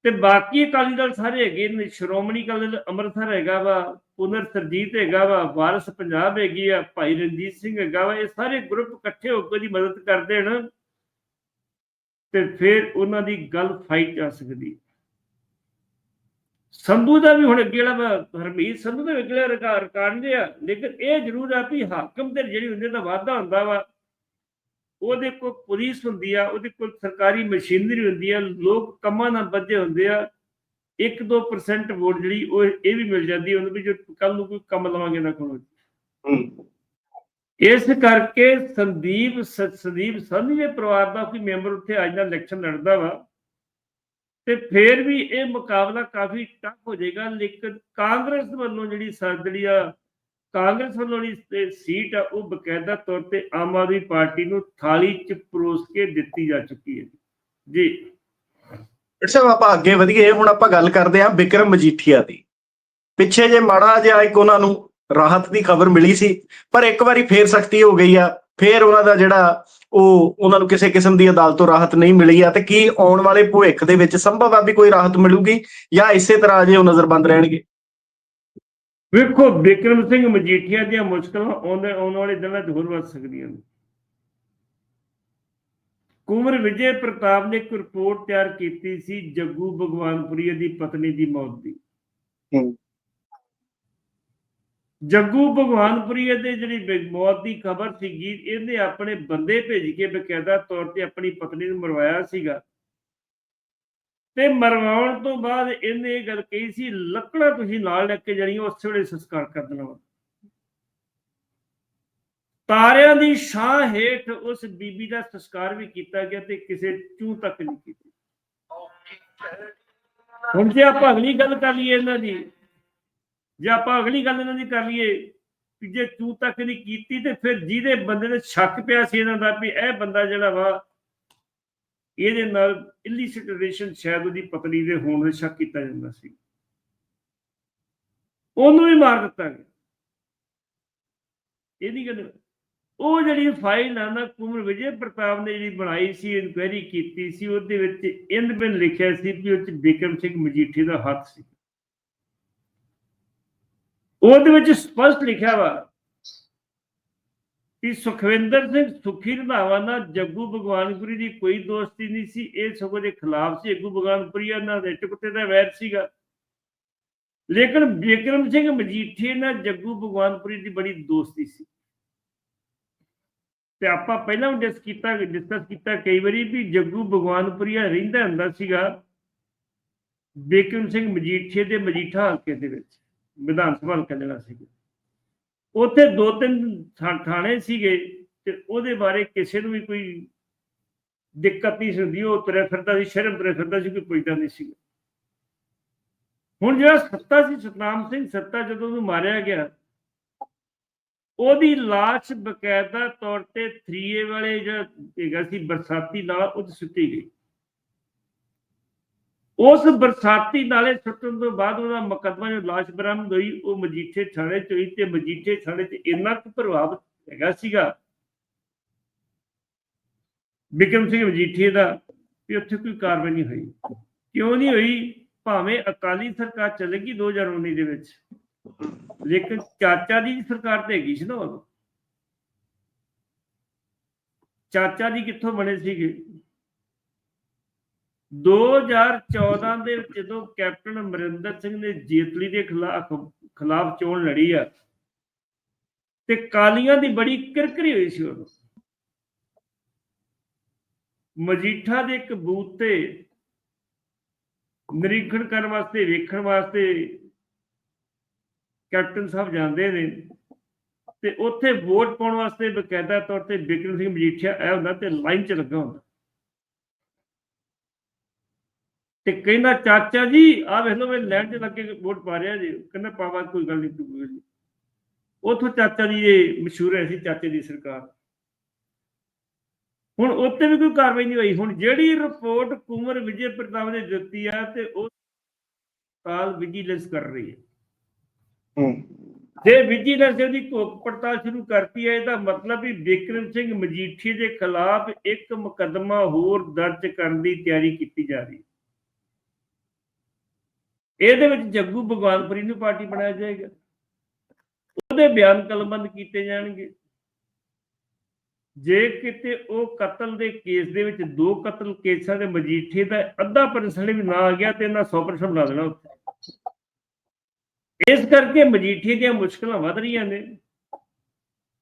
ਤੇ ਬਾਕੀ ਅਕਾਲੀ ਦਲ ਸਾਰੇ ਹੈਗੇ ਨੇ, ਸ਼੍ਰੋਮਣੀ ਅਕਾਲੀ ਦਲ ਅੰਮ੍ਰਿਤਸਰ ਹੈਗਾ ਵਾ, ਪੁਨਰ ਸਰਜੀਤ ਹੈਗਾ ਵਾ, ਵਾਰਸ ਪੰਜਾਬ ਹੈਗੀ ਆ, ਭਾਈ ਰਣਜੀਤ ਸਿੰਘ ਹੈਗਾ ਵਾ, ਇਹ ਸਾਰੇ ਗਰੁੱਪ ਇਕੱਠੇ ਹੋ ਕੇ ਦੀ ਮਦਦ ਕਰਦੇ ਹਨ। ਤੇ ਫਿਰ ਉਹਨਾਂ ਦੀ ਗੱਲ ਫਾਈਟ ਆ ਸਕਦੀ। ਸੰਧੂ ਦਾ ਵੀ ਹੁਣ ਅੱਗੇ ਜਿਹੜਾ ਹਰਮੀਤ ਸੰਧੂ ਦਾ ਵੀ ਅੱਗੇ ਰਿਕਾਰਡ ਨੇ ਆ ਲੇਕਿਨ ਇਹ ਜ਼ਰੂਰ ਆ ਵੀ ਹਾਕਮ ਤੇ ਜਿਹੜੀ ਹੁੰਦੀ ਦਾ ਵਾਧਾ ਹੁੰਦਾ ਵਾ ਉਹਦੇ ਕੋਲ ਪੁਲਿਸ ਹੁੰਦੀ ਆ ਉਹਦੇ ਕੋਲ ਸਰਕਾਰੀ ਮਸ਼ੀਨਰੀ ਹੁੰਦੀ ਆ ਲੋਕ ਕੰਮਾਂ ਨਾਲ ਬੱਝੇ ਹੁੰਦੇ ਆ 1-2% ਵੋਟ ਜਿਹੜੀ ਉਹ ਇਹ ਵੀ ਮਿਲ ਜਾਂਦੀ ਉਹਨੂੰ ਵੀ ਜੋ ਕੱਲ ਨੂੰ ਕੋਈ ਕੰਮ ਲਵਾਂਗੇ ਨਾ ਕੋਲ ਹੂੰ। ਇਸ ਕਰਕੇ ਸੰਦੀਪ ਸੰਦੀਪ ਸੰਧੀ ਦੇ ਪਰਿਵਾਰ ਦਾ ਕੋਈ ਮੈਂਬਰ ਉੱਥੇ ਅੱਜ ਦਾ ਇਲੈਕਸ਼ਨ ਲੜਦਾ ਵਾ ਤੇ ਫਿਰ ਵੀ ਇਹ ਮੁਕਾਬਲਾ ਕਾਫੀ ਟਫ ਹੋ ਜਾਏਗਾ, ਲੇਕਿਨ ਕਾਂਗਰਸ ਵੱਲੋਂ ਜਿਹੜੀ ਸਰਦੜੀ ਆ, ਕਾਂਗਰਸ ਵੱਲੋਂ ਜਿਹੜੀ ਸੀਟ ਆ, ਉਹ ਬਕਾਇਦਾ ਤੌਰ ਤੇ ਆਮ ਆਦਮੀ ਪਾਰਟੀ ਨੂੰ ਥਾਲੀ 'ਚ ਪਰੋਸ ਕੇ ਦਿੱਤੀ ਜਾ ਚੁੱਕੀ ਹੈ। ਜੀ। ਡਾਕਟਰ ਸਾਹਿਬ, ਆਪਾਂ ਅੱਗੇ ਵਧੀਏ, ਹੁਣ ਆਪਾਂ ਗੱਲ ਕਰਦੇ ਹਾਂ ਵਿਕਰਮ ਮਜੀਠੀਆ ਦੀ। ਪਿੱਛੇ ਜੇ ਮਾੜਾ ਜਿਹਾ ਇੱਕ ਉਹਨਾਂ ਨੂੰ ਰਾਹਤ ਦੀ ਖਬਰ ਮਿਲੀ ਸੀ, ਪਰ ਇੱਕ ਵਾਰੀ ਫੇਰ ਸਖਤੀ ਹੋ ਗਈ ਆ। ਫੇਰ ਉਹਨਾਂ ਦਾ ਜਿਹੜਾ ਉਹ ਉਹਨਾਂ ਨੂੰ ਕਿਸੇ ਕਿਸਮ ਦੀ ਅਦਾਲਤ ਤੋਂ ਰਾਹਤ ਨਹੀਂ ਮਿਲੀ ਆ ਤੇ ਕੀ ਆਉਣ ਵਾਲੇ ਭਵਿੱਖ ਦੇ ਵਿੱਚ ਸੰਭਵ ਆ ਵੀ ਕੋਈ ਰਾਹਤ ਮਿਲੂਗੀ ਜਾਂ ਇਸੇ ਤਰ੍ਹਾਂ ਅਜੇ ਉਹ ਨਜ਼ਰਬੰਦ ਰਹਿਣਗੇ? ਵੇਖੋ ਬਿਕਰਮ ਸਿੰਘ ਮਜੀਠੀਆ ਦੀਆਂ ਮੁਸ਼ਕਲਾਂ ਆਉਂਦੇ ਆਉਣ ਵਾਲੇ ਦਿਨਾਂ 'ਚ ਹੋਰ ਵੱਧ ਸਕਦੀਆਂ ਨੇ। ਕੁੰਵਰ ਵਿਜੇ ਪ੍ਰਤਾਪ ਨੇ ਇੱਕ ਰਿਪੋਰਟ ਤਿਆਰ ਕੀਤੀ ਸੀ ਜੱਗੂ ਭਗਵਾਨਪੁਰੀਆ ਦੀ ਪਤਨੀ ਦੀ ਮੌਤ ਦੀ। ਹੂੰ। ਜੱਗੂ ਭਗਵਾਨਪੁਰੀਆ ਦੇ ਜਿਹੜੀ ਬ- ਮੌਤ ਦੀ ਖਬਰ ਸੀਗੀ, ਇਹਨੇ ਆਪਣੇ ਬੰਦੇ ਭੇਜ ਕੇ ਬਕਾਇਦਾ ਤੌਰ ਤੇ ਆਪਣੀ ਪਤਨੀ ਨੂੰ ਮਰਵਾਇਆ ਸੀਗਾ ਤੇ ਮਰਵਾਉਣ ਤੋਂ ਬਾਅਦ ਇਹਨੇ ਇਹ ਗੱਲ ਕਹੀ ਸੀ, ਲੱਕੜਾਂ ਤੁਸੀਂ ਨਾਲ ਲੈ ਕੇ ਜਾਣੀ ਉਸ ਵੇਲੇ ਸੰਸਕਾਰ ਕਰ ਦੇਣਾ ਵਾ। ਤਾਰਿਆਂ ਦੀ ਛਾਂ ਹੇਠ ਉਸ ਬੀਬੀ ਦਾ ਸੰਸਕਾਰ ਵੀ ਕੀਤਾ ਗਿਆ ਤੇ ਕਿਸੇ ਚੂਹ ਤੱਕ ਨਹੀਂ ਕੀਤੀ ਹੁਣ ਜੇ ਆਪਾਂ ਅਗਲੀ ਗੱਲ ਕਰ ਲਈਏ ਇਹਨਾਂ ਦੀ ਜੇ ਆਪਾਂ ਅਗਲੀ ਗੱਲ ਇਹਨਾਂ ਦੀ ਕਰ ਲਈਏ ਕਿ ਜੇ ਤੂੰ ਤੱਕ ਨਹੀਂ ਕੀਤੀ ਤੇ ਫਿਰ ਜਿਹਦੇ ਬੰਦੇ ਨੇ ਸ਼ੱਕ ਪਿਆ ਸੀ ਇਹਨਾਂ ਦਾ ਵੀ ਇਹ ਬੰਦਾ ਜਿਹੜਾ ਵਾ, ਇਹਦੇ ਨਾਲ ਇਲਿਸਿਟ ਰਿਲੇਸ਼ਨ ਸ਼ਾਇਦ ਉਹਦੀ ਪਤਨੀ ਦੇ ਹੋਣ ਦੇ ਸ਼ੱਕ ਕੀਤਾ ਜਾਂਦਾ ਸੀ। ਉਹਨੂੰ ਵੀ ਮਾਰ ਦਿੱਤਾ ਗਿਆ। ਇਹਦੀ ਗੱਲ ਉਹ ਜਿਹੜੀ ਫਾਈਲ ਆ ਨਾ ਕੁਮਰ ਵਿਜੇ ਪ੍ਰਤਾਪ ਨੇ ਜਿਹੜੀ ਬਣਾਈ ਸੀ ਇਨਕੁਆਇਰੀ ਕੀਤੀ ਸੀ, ਉਹਦੇ ਵਿੱਚ ਇੰਦ ਬਿਨ ਲਿਖਿਆ ਸੀ ਕਿ ਉਹ ਚ ਬਿਕਰਮ ਸਿੰਘ ਮਜੀਠੀ ਦਾ ਹੱਥ ਸੀ। ਉਹਦੇ ਵਿੱਚ ਸਪਸ਼ਟ ਲਿਖਿਆ ਵਾ ਕਿ ਸੁਖਵਿੰਦਰ ਸਿੰਘ ਸੁਖੀ ਰੰਧਾਵਾ ਨਾਲ ਜੱਗੂ ਭਗਵਾਨਪੁਰੀ ਦੀ ਕੋਈ ਦੋਸਤੀ ਨਹੀਂ ਸੀ। ਇਹ ਸਗੋਂ ਦੇ ਖਿਲਾਫ ਸੀ। ਜੱਗੂ ਭਗਵਾਨਪੁਰੀਆ ਨਾਲ ਦੇ ਟੁਕਤੇ ਦਾ ਵੈਰ ਸੀਗਾ। ਲੇਕਿਨ ਬਿਕਰਮ ਸਿੰਘ ਮਜੀਠੀ ਨਾਲ ਜੱਗੂ ਭਗਵਾਨਪੁਰੀ ਦੀ ਬੜੀ ਦੋਸਤੀ ਸੀ। ਤੇ ਆਪਾਂ ਪਹਿਲਾਂ ਵੀ ਡਿਸ ਕੀਤਾ ਡਿਸਕਸ ਕੀਤਾ ਕਈ ਵਾਰੀ ਵੀ ਜੱਗੂ ਭਗਵਾਨਪੁਰੀਆ ਰਹਿੰਦਾ ਹੁੰਦਾ ਸੀਗਾ ਬਿਕਰਮ ਸਿੰਘ ਮਜੀਠੀਏ ਦੇ ਮਜੀਠਾ ਹਲਕੇ ਦੇ ਵਿੱਚ। ਵਿਧਾਨ ਸਭਾ ਹਲਕਾ ਜਿਹੜਾ ਸੀਗਾ। ਉੱਥੇ ਦੋ ਤਿੰਨ ਥਾਣੇ ਸੀਗੇ ਤੇ ਉਹਦੇ ਬਾਰੇ ਕਿਸੇ ਨੂੰ ਵੀ ਕੋਈ ਦਿੱਕਤ ਨਹੀਂ ਸੀ ਹੁੰਦੀ। ਉਹ ਤੁਰਿਆ ਫਿਰਦਾ ਸੀ, ਸ਼ਰਮ ਤੁਰਿਆ ਫਿਰਦਾ ਸੀ ਕੋਈ ਪੁੱਛਦਾ ਨਹੀਂ ਸੀ ਹੁਣ ਜਿਹੜਾ ਸੱਤਾ ਸੀ, ਸਤਨਾਮ ਸਿੰਘ ਸੱਤਾ ਜਦੋਂ ਉਹਨੂੰ ਮਾਰਿਆ ਗਿਆ, ਉਹਦੀ ਲਾਸ਼ ਬਕਾਇਦਾ ਤੌਰ ਤੇ 3A ਵਾਲੇ ਜਿਹੜਾ ਹੈਗਾ ਸੀ, ਬਰਸਾਤੀ ਨਾਲ ਉਹ 'ਚ ਸੁੱਟੀ ਗਈ। ਉਸ ਬਰਸਾਤੀ ਨਾਲੇ ਸੁੱਟਣ ਤੋਂ ਬਾਅਦ ਉਹਦਾ ਮੁਕੱਦਮਾ ਜੋ ਲਾਸ਼ ਬਰਾਮਦ ਹੋਈ, ਉਹ ਮਜੀਠੇ ਥਾਣੇ ਚ ਹੋਈ ਤੇ ਮਜੀਠੇ ਥਾਣੇ ਚ ਇੰਨਾ ਕੁ ਪ੍ਰਭਾਵ ਹੈਗਾ ਸੀਗਾ। ਬਿਕਰਮ ਸਿੰਘ ਮਜੀਠੀਏ ਦਾ ਵੀ ਉੱਥੇ ਕੋਈ ਕਾਰਵਾਈ ਨਹੀਂ ਹੋਈ। ਕਿਉਂ ਨਹੀਂ ਹੋਈ? ਭਾਵੇਂ ਅਕਾਲੀ ਸਰਕਾਰ ਚੱਲੇਗੀ 2019 ਦੇ ਵਿੱਚ, ਲੇਕਿਨ ਚਾਚਾ ਦੀ ਸਰਕਾਰ ਤੇ ਹੈਗੀ ਸੀ ਨਾ ਉਦੋਂ ਚਾਚਾ ਜੀ ਕਿੱਥੋਂ ਬਣੇ ਸੀਗੇ? 2014 ਦੇ ਵਿੱਚ ਜਦੋਂ ਕੈਪਟਨ ਅਮਰਿੰਦਰ ਸਿੰਘ ਨੇ ਜੇਤਲੀ ਦੇ ਖਿਲਾਫ ਖਿਲਾਫ ਚੋਣ ਲੜੀ ਆ, ਤੇ ਕਾਲੀਆਂ ਦੀ ਬੜੀ ਕਿਰਕਰੀ ਹੋਈ ਸੀ ਉਦੋਂ। ਮਜੀਠਾ ਦੇ ਇੱਕ ਬੂਥ ਤੇ ਨਿਰੀਖਣ ਕਰਨ ਵਾਸਤੇ, ਵੇਖਣ ਵਾਸਤੇ ਕੈਪਟਨ ਸਾਹਿਬ ਜਾਂਦੇ ਨੇ, ਤੇ ਉੱਥੇ ਵੋਟ ਪਾਉਣ ਵਾਸਤੇ ਬਕਾਇਦਾ ਤੌਰ ਤੇ ਬਿਕਰਮ ਸਿੰਘ ਮਜੀਠੀਆ ਆਇਆ ਹੁੰਦਾ ਤੇ ਲਾਈਨ 'ਚ ਲੱਗਾ ਹੁੰਦਾ। ਤੇ ਕਹਿੰਦਾ ਚਾਚਾ ਜੀ ਆ ਵੇਖ ਲਓ ਮੈਂ ਲੈਣ 'ਚ ਲੱਗ ਵੋਟ ਪਾ ਰਿਹਾ ਜੀ। ਕਹਿੰਦਾ ਪਾਵਾ ਕੋਈ ਗੱਲ ਨਹੀਂ ਤੂੰ ਨਹੀਂ ਉਥੋਂ ਚਾਚਾ ਜੀ ਇਹ ਮਸ਼ਹੂਰ ਹੈ ਸੀ ਚਾਚੇ ਦੀ ਸਰਕਾਰ। ਹੁਣ ਉੱਤੇ ਵੀ ਕੋਈ ਕਾਰਵਾਈ ਨਹੀਂ ਹੋਈ। ਹੁਣ ਜਿਹੜੀ ਰਿਪੋਰਟ ਕੁਮਰ ਵਿਜੇ ਪ੍ਰਤਾਪ ਨੇ ਦਿੱਤੀ ਆ ਤੇ ਉਹ ਕਾਲ ਵਿਜੀਲੈਂਸ ਕਰ ਰਹੀ ਹੈ। ਹੂੰ। ਜੇ ਵਿਜੀਲੈਂਸ ਉਹਦੀ ਘੋਖ ਪੜਤਾਲ ਸ਼ੁਰੂ ਕਰਤੀ ਹੈ ਇਹਦਾ ਮਤਲਬ ਵੀ ਬਿਕਰਮ ਸਿੰਘ ਮਜੀਠੀ ਦੇ ਖਿਲਾਫ ਇੱਕ ਮੁਕੱਦਮਾ ਹੋਰ ਦਰਜ ਕਰਨ ਦੀ ਤਿਆਰੀ ਕੀਤੀ ਜਾ ਰਹੀ ਹੈ। ਇਹਦੇ ਵਿੱਚ ਜੱਗੂ ਭਗਵਾਨਪੁਰੀ ਨੂੰ ਪਾਰਟੀ ਬਣਾਇਆ ਜਾਏਗਾ। ਉਹਦੇ ਬਿਆਨ ਕਲਮਬੰਦ ਕੀਤੇ ਜਾਣਗੇ। ਜੇ ਕਿਤੇ ਉਹ ਕਤਲ ਦੇ ਕੇਸ ਦੇ ਵਿੱਚ ਦੋ ਕਤਲ ਕੇਸਾਂ ਦੇ ਮਜੀਠੇ ਦਾ ਅੱਧਾ ਪਰਸੈਂਟ ਵੀ ਨਾ ਆ ਗਿਆ ਤੇ ਇਹਨਾਂ 100% ਬਣਾ ਦੇਣਾ ਉੱਥੇ। ਇਸ ਕਰਕੇ ਮਜੀਠੀਏ ਦੀਆਂ ਮੁਸ਼ਕਲਾਂ ਵਧ ਰਹੀਆਂ ਨੇ।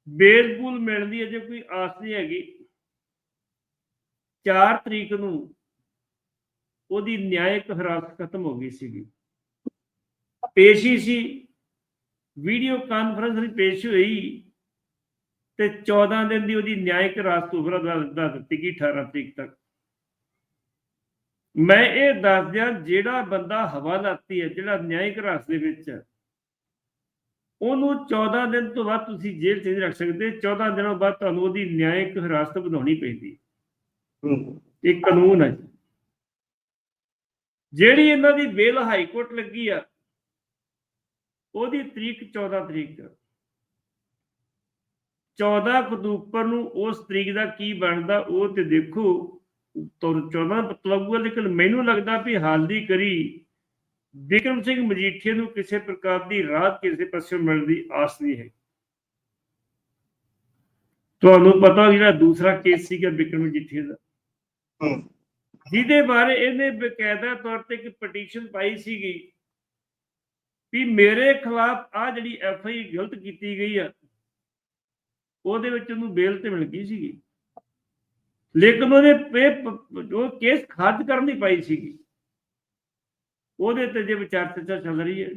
ਬੇਲਪੂਲ ਮਿਲਣ ਦੀ ਅਜੇ ਕੋਈ ਆਸ ਨਹੀਂ ਹੈਗੀ। 4 ਤਰੀਕ ਨੂੰ ਉਹਦੀ ਨਿਆਇਕ ਹਿਰਾਸਤ ਖਤਮ ਹੋ ਗਈ ਸੀਗੀ। ਪੇਸ਼ੀ ਸੀ ਵੀਡੀਓ ਕਾਨਫਰੰਸ ਵਿੱਚ ਪੇਸ਼ ਹੋਈ ਤੇ 14 ਦਿਨ ਦੀ ਉਹਦੀ ਨਿਆਇਕ ਹਿਰਾਸਤ ਉਪਰ ਦਾ ਦਿੱਤੀ ਗਈ 18 ਤਰੀਕ ਤੱਕ। ਮੈਂ ਇਹ ਦੱਸ ਦਿਆਂ ਜਿਹੜਾ ਬੰਦਾ ਹਵਾਲਾਤੀ ਹੈ ਜਿਹੜਾ ਨਿਆਇਕ ਹਿਰਾਸਤ ਦੇ ਵਿੱਚ ਹੈ ਉਹਨੂੰ 14 ਦਿਨ ਤੋਂ ਬਾਅਦ ਤੁਸੀਂ ਜੇਲ੍ਹ 'ਚ ਨਹੀਂ ਰੱਖ ਸਕਦੇ 14 ਦਿਨਾਂ ਬਾਅਦ ਤੁਹਾਨੂੰ ਉਹਦੀ ਨਿਆਇਕ ਹਿਰਾਸਤ ਵਧਾਉਣੀ ਪੈਂਦੀ ਹੂੰ। ਇਹ ਕਾਨੂੰਨ ਹੈ। ਜਿਹੜੀ ਇਹਨਾਂ ਦੀ ਬੇਲ ਹਾਈ ਕੋਰਟ ਲੱਗੀ ਆ ਉਹਦੀ ਤਰੀਕ 14 ਤਰੀਕ ਆ। 14 ਅਕਤੂਬਰ ਨੂੰ ਉਸ ਤਰੀਕ ਦਾ ਕੀ ਬਣਦਾ ਉਹ ਤੇ ਦੇਖੋ। ਤੁਰ 14 ਪਤਲੂਗਾ ਲੇਕਿਨ ਮੈਨੂੰ ਲੱਗਦਾ ਵੀ ਹਾਲ ਦੀ ਕਰੀ ਵਿਕਰਮ ਸਿੰਘ ਮਜੀਠੀਆ ਨੂੰ ਕਿਸੇ ਪ੍ਰਕਾਰ ਦੀ ਰਾਹਤ ਕਿਸੇ ਪਾਸੇ ਮਿਲਣ ਦੀ ਆਸ ਨਹੀਂ ਹੈ। ਤੁਹਾਨੂੰ ਪਤਾ ਜਿਹੜਾ ਦੂਸਰਾ ਕੇਸ ਸੀਗਾ ਵਿਕਰਮ ਮਜੀਠੀਆ ਦਾ। ਜਿਹਦੇ ਬਾਰੇ ਇਹਨੇ ਬਕਾਇਦਾ ਤੌਰ ਤੇ ਇੱਕ ਪਟੀਸ਼ਨ ਪਾਈ ਸੀਗੀ। ਵੀ ਮੇਰੇ ਖਿਲਾਫ ਆ ਜਿਹੜੀ ਐਫ ਆਈ ਗਲਤ ਕੀਤੀ ਗਈ ਆ, ਉਹਦੇ ਵਿੱਚ ਉਹਨੂੰ ਬੇਲ ਤੇ ਮਿਲ ਗਈ ਸੀਗੀ। ਲੇਕਿਨ ਉਹਨੇ ਇਹ ਕੇਸ ਖਾਰਜ ਕਰਨ ਦੀ ਪਾਈ ਸੀਗੀ, ਉਹਦੇ ਤੇ ਜੇ ਵਿਚਾਰ ਚਰਚਾ ਚੱਲ ਰਹੀ ਹੈ,